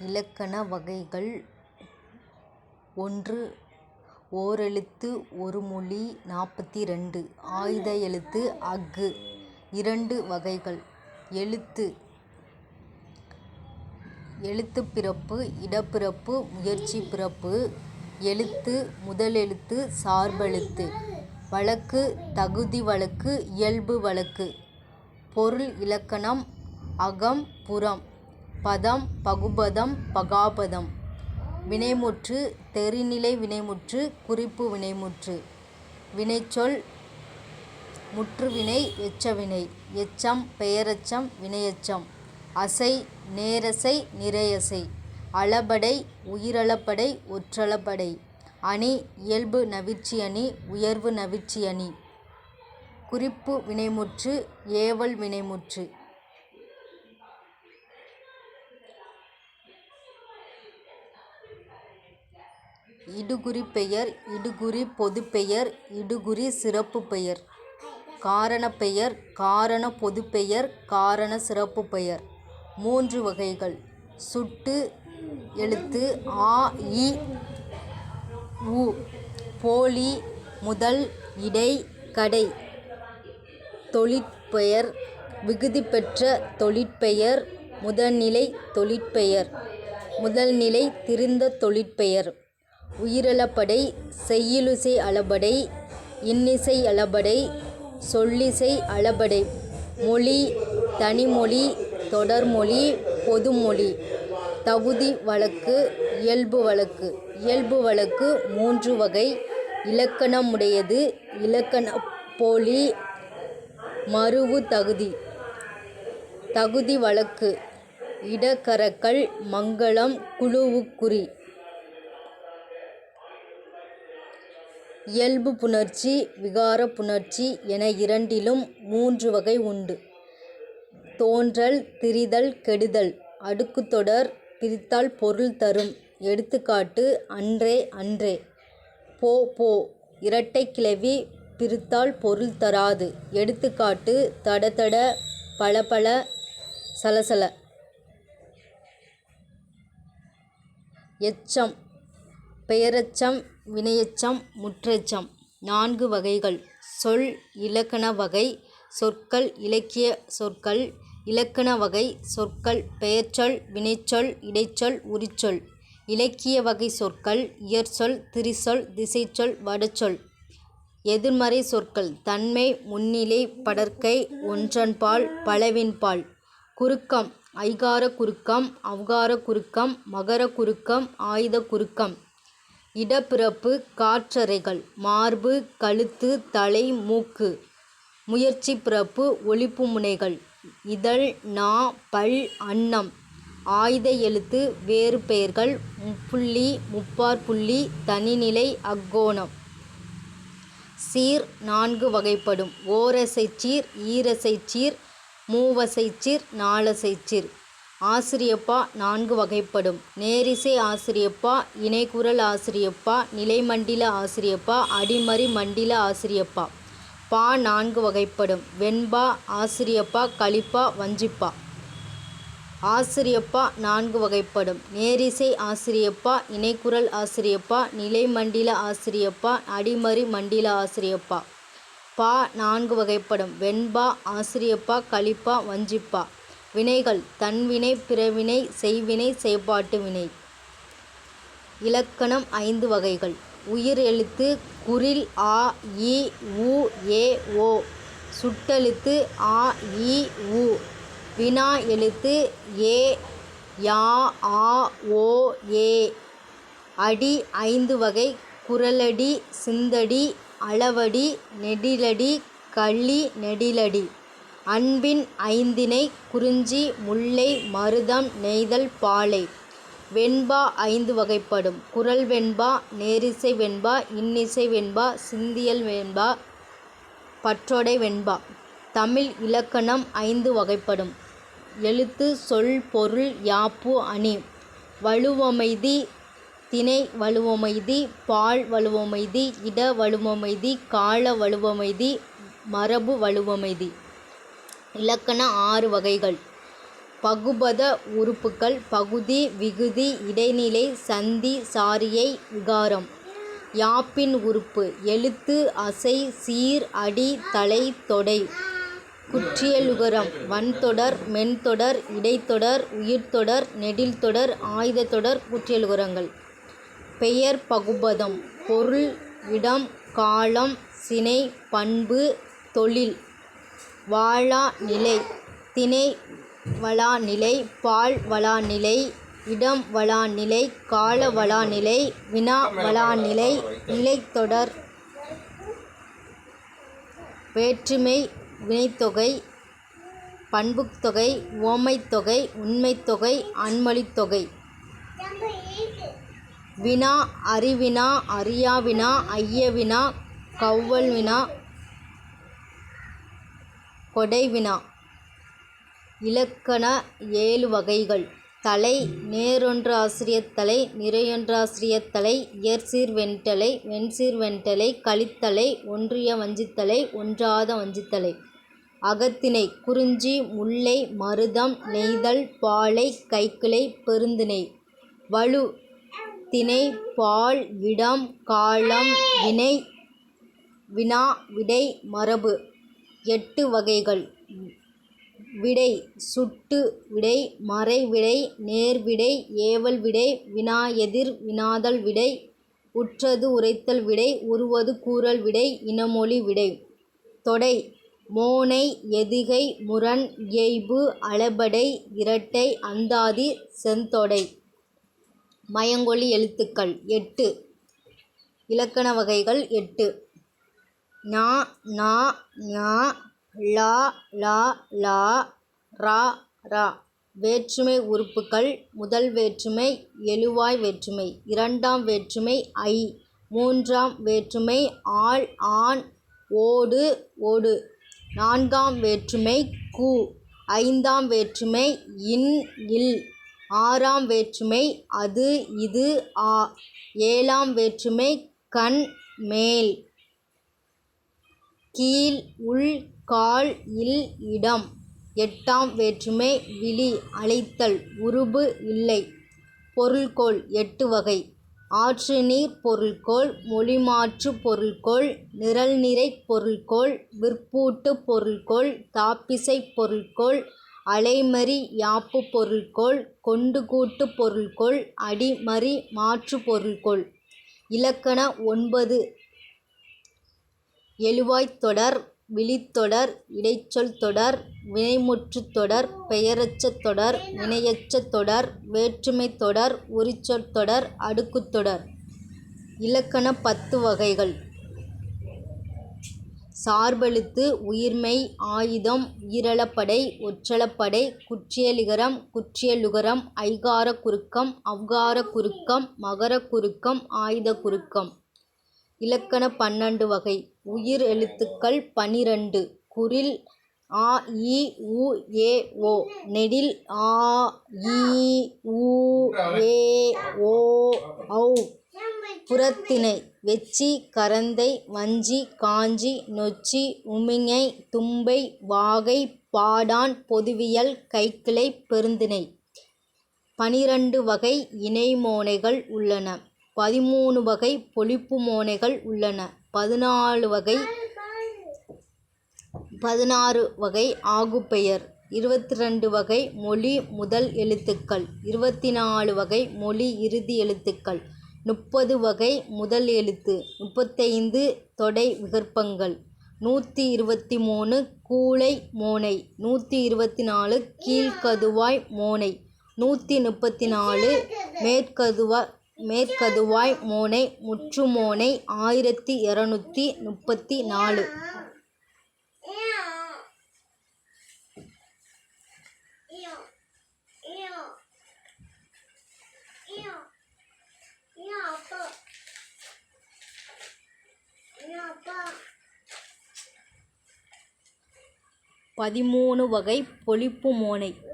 இலக்கண வகைகள் ஒன்று ஓரெழுத்து ஒரு மொழி நாற்பத்திரண்டு ஆய்த எழுத்து அஃகு இரண்டு வகைகள். எழுத்து எழுத்துப் பிறப்பு இடப்பிறப்பு முயற்சிப் பிறப்பு எழுத்து முதலெழுத்து சார்பெழுத்து. வழக்கு தகுதி வழக்கு இயல்பு வழக்கு. பொருள் இலக்கணம் அகம் புறம். பதம் பகுபதம் பகாபதம். வினைமுற்று தெரிநிலை வினைமுற்று குறிப்பு வினைமுற்று. வினைச்சொல் முற்றுவினை எச்சவினை. எச்சம் பெயரெச்சம் வினையச்சம். அசை நேரசை நிறையசை. அளபடை உயிரளப்படை ஒற்றளப்படை. அணி இயல்பு நவிற்சியணி உயர்வு நவிற்சியணி குறிப்பு வினைமுற்று ஏவல் வினைமுற்று. இடுகுறிப் பெயர் இடுகுறிப் பொதுப்பெயர் இடுகுறி சிறப்புப் பெயர். காரணப் பெயர் காரணப் பொதுப்பெயர் காரணச் சிறப்புப் பெயர். மூன்று வகைகள். சுட்டு எழுத்து ஆ இ உ. போலி முதல் இடை கடை. தொழிற்பெயர். விகுதி பெற்ற தொழிற்பெயர். முதல்நிலைத் தொழிற்பெயர். முதல்நிலை திரிந்த தொழிற்பெயர். உயிரளபடை செய்யுளிசை அளபடை இன்னிசை அளபடை சொல்லிசை அளபடை. மொழி தனிமொழி தொடர்மொழி பொதுமொழி. தகுதி வழக்கு இயல்பு வழக்கு. இயல்பு வழக்கு மூன்று வகை. இலக்கணமுடையது இலக்கணப் போலி மறுவு தகுதி. தகுதி வழக்கு. இடகரங்கள் மங்களம் குழுவுக்குறி. இயல்பு புணர்ச்சி விகாரப் புணர்ச்சி என இரண்டிலும் மூன்று வகை உண்டு. தோன்றல் திரிதல் கெடுதல். அடுக்குத்தொடர் பிரித்தால் பொருள் தரும். எடுத்துக்காட்டு அன்றே அன்றே. போ போ. இரட்டைக் கிளவி பிரித்தால் பொருள் தராது. எடுத்துக்காட்டு தட தட பளபள சலசல எச்சம். பெயரெச்சம் வினையெச்சம் முற்றெச்சம். நான்கு வகைகள். சொல் இலக்கண வகை. சொற்கள் இலக்கிய சொற்கள். இலக்கண வகை. சொற்கள் பெயர்ச்சொல் வினைச்சொல் இடைச்சொல் உரிச்சொல். இலக்கிய வகை சொற்கள். இயற்சொல் திரிசொல் திசைச்சொல் வடச்சொல். எதிர்மறை சொற்கள். தன்மை முன்னிலை படற்கை ஒன்றன்பால் பலவின்பால். குறுக்கம். ஐகாரக் குறுக்கம் ஔகாரக் குறுக்கம் மகரக் குறுக்கம் ஆயுத குறுக்கம். இடப்பிறப்பு காற்றறைகள் மார்பு கழுத்து தலை மூக்கு முயற்சிப் பிறப்பு ஒலிப்புமுனைகள் இதழ் நா பல் அன்னம் ஆய்த எழுத்து வேறுபெயர்கள் முப்புள்ளி முப்பாற்புள்ளி தனிநிலை அக்கோணம். சீர் நான்கு வகைப்படும். ஓரசைச் சீர் ஈரசைச் சீர். ஆசிரியப்பா நான்கு வகைப்படும். நேரிசை ஆசிரியப்பா இணைகுரல் ஆசிரியப்பா நிலைமண்டில ஆசிரியப்பா அடிமறி மண்டில ஆசிரியப்பா. பா நான்கு வகைப்படும். வெண்பா ஆசிரியப்பா கலிப்பா வஞ்சிப்பா. ஆசிரியப்பா நான்கு வகைப்படும். நேரிசை ஆசிரியப்பா இணைக்குரல் ஆசிரியப்பா நிலைமண்டில ஆசிரியப்பா அடிமறி மண்டில ஆசிரியப்பா. பா நான்கு வகைப்படும். வெண்பா ஆசிரியப்பா கலிப்பா வஞ்சிப்பா. வினைகள் தன்வினை பிறவினை செய்வினை செயப்பாட்டு வினை இலக்கணம் ஐந்து வகைகள். உயிர் எழுத்து குறில் ஆ இ உ ஏ ஓ. சுட்டெழுத்து ஆ இ உ. வினா எழுத்து ஏ யா ஆ ஓ ஏ. அடி ஐந்து வகை. குறளடி சிந்தடி அளவடி நெடிலடி கள்ளி நெடிலடி. அன்பின் ஐந்திணை குறிஞ்சி முல்லை மருதம் நெய்தல் பாலை. வெண்பா ஐந்து வகைப்படும். குரல் வெண்பா நேரிசை வெண்பா இன்னிசை வெண்பா சிந்தியல் வெண்பா பற்றொடை வெண்பா. தமிழ் இலக்கணம் ஐந்து வகைப்படும். எழுத்து சொல் பொருள் யாப்பு அணி. வழுவமைதி திணை வழுவமைதி பால் வழுவமைதி இட வழுவமைதி கால வழுவமைதி மரபு வழுவமைதி இலக்கண ஆறு வகைகள். பகுபத உறுப்புக்கள் பகுதி விகுதி இடைநிலை சந்தி சாரியை விகாரம். யாப்பின் உறுப்பு எழுத்து அசை சீர் அடி தலை தொடை. குற்றியலுகரம் வன்தொடர் மென்தொடர் இடைத்தொடர் உயிர்த்தொடர் நெடில்தொடர் ஆயுதத்தொடர் குற்றியலுகரங்கள் பெயர் பகுபதம் பொருள் இடம் காலம் சினை பண்பு தொழில். வாழா நிலை திணை வளாநிலை பால் வளாநிலை இடம் வளாநிலை கால வளாநிலை வினா வளாநிலை நிலைத்தொடர் வேற்றுமை வினைத்தொகை பண்புத்தொகை ஓமைத்தொகை உண்மைத்தொகை அன்மொழித்தொகை. வினா அறிவினா அறியாவினா ஐயவினா கௌவல்வினா கொடைவினா. இலக்கண ஏழு வகைகள். தலை நேரொன்றாசிரியத்தலை நிறையொன்றாசிரியத்தலை இயற்சீர் வெண்தலை வெண்சீர் வெண்தலை கலித்தலை ஒன்றிய வஞ்சித்தலை ஒன்றாத வஞ்சித்தலை. அகத்திணை குறிஞ்சி முல்லை மருதம் நெய்தல் பாலை கைக்கிளை பெருந்திணை. வலு திணை பால் இடம் காலம் வினை வினா விடை மரபு. எட்டு வகைகள். விடை சுட்டு விடை மறை விடை நேர் விடை ஏவல் விடை வினா எதிர் வினாதல் விடை உற்றது உரைத்தல் விடை உருவது கூறல் விடை இனமொழி விடை. தொடை மோனை எதுகை முரண் இயைபு அளபடை இரட்டை அந்தாதி செந்தொடை. மயங்கொலி எழுத்துக்கள் எட்டு. இலக்கண வகைகள் எட்டு. நா நா ஞா லா லா லா ரா ரா. வேற்றுமை உறுப்புக்கள் முதல் வேற்றுமை எழுவாய் வேற்றுமை. இரண்டாம் வேற்றுமை ஐ. மூன்றாம் வேற்றுமை ஆள் ஆண் ஓடு ஓடு. நான்காம் வேற்றுமை கு. ஐந்தாம் வேற்றுமை இன் இல். ஆறாம் வேற்றுமை அது இது ஆ. ஏழாம் வேற்றுமை கண் மேல். கீழ் உள் கால் இல் இடம். எட்டாம் வேற்றுமை விளி அழைத்தல் உருபு இல்லை. பொருள்கோள் எட்டு வகை. ஆற்றுநீர் பொருள்கோள் மொழிமாற்று பொருள்கோள் நிரல்நிறைப் பொருள்கோள் விற்பூட்டு பொருள்கோள் தாப்பிசைப் பொருள்கோள் அலைமறி யாப்புப் பொருள்கோள் கொண்டுகூட்டு பொருள்கோள் அடிமறி மாற்றுப் பொருள்கோள். இலக்கண ஒன்பது எழுவாய்த் தொடர் விளித்தொடர் இடைச்சொல் தொடர் வினைமுற்றுத் தொடர் பெயரெச்சத் தொடர் வினையெச்சத் தொடர் வேற்றுமைத் தொடர் உரிச்சொற் தொடர் அடுக்குத் தொடர். இலக்கண பத்து வகைகள். சார்பெழுத்து உயிர்மெய் ஆயுதம் ஈரளப்படை ஒற்றளப்படை குற்றியலிகரம் குற்றியலுகரம் ஐகாரக் குறுக்கம் ஔகாரக் குறுக்கம் மகரக் குறுக்கம் ஆய்தக் குறுக்கம். இலக்கண பன்னெண்டு வகை. உயிர் எழுத்துக்கள் பனிரெண்டு. குறில் ஆ இ உ ஏ ஓ. நெடில் ஆ இ ஊ ஏ ஓ ஔ. புறத்திணை. வெச்சி கரந்தை வஞ்சி காஞ்சி நொச்சி உமிஞை தும்பை வாகை பாடான் பொதுவியல் கைக்கிளை பெருந்திணை. பனிரெண்டு வகை இணைமோனைகள் உள்ளன. பதிமூணு வகை பொழிப்பு மோனைகள் உள்ளன. பதினாலு வகை பதினாறு வகை ஆகுபெயர். இருபத்தி ரெண்டு வகை மொழி முதல் எழுத்துக்கள். இருபத்தி நாலு வகை மொழி இறுதி எழுத்துக்கள். முப்பது வகை முதல் எழுத்து. முப்பத்தைந்து தொடை விகற்பங்கள். நூற்றி இருபத்தி மூணு கூளை மோனை. நூற்றி இருபத்தி நாலு கீழ்க்கதுவாய் மோனை. நூற்றி முப்பத்தி நாலு மேற்கதுவா மேற்கதுவாய் மோனை முற்றுமோனை ஆயிரத்தி இரநூத்தி முப்பத்தி நாலு. பதிமூணு வகை பொழிப்பு மோனை.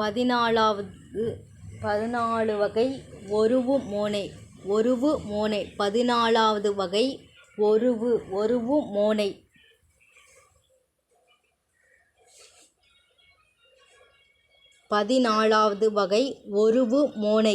பதினாலாவது பதினாலு வகை ஒருவு மோனை ஒருவு மோனை பதினாலாவது வகை ஒருவு ஒருவு மோனை. பதினாலாவது வகை ஒருவு மோனை.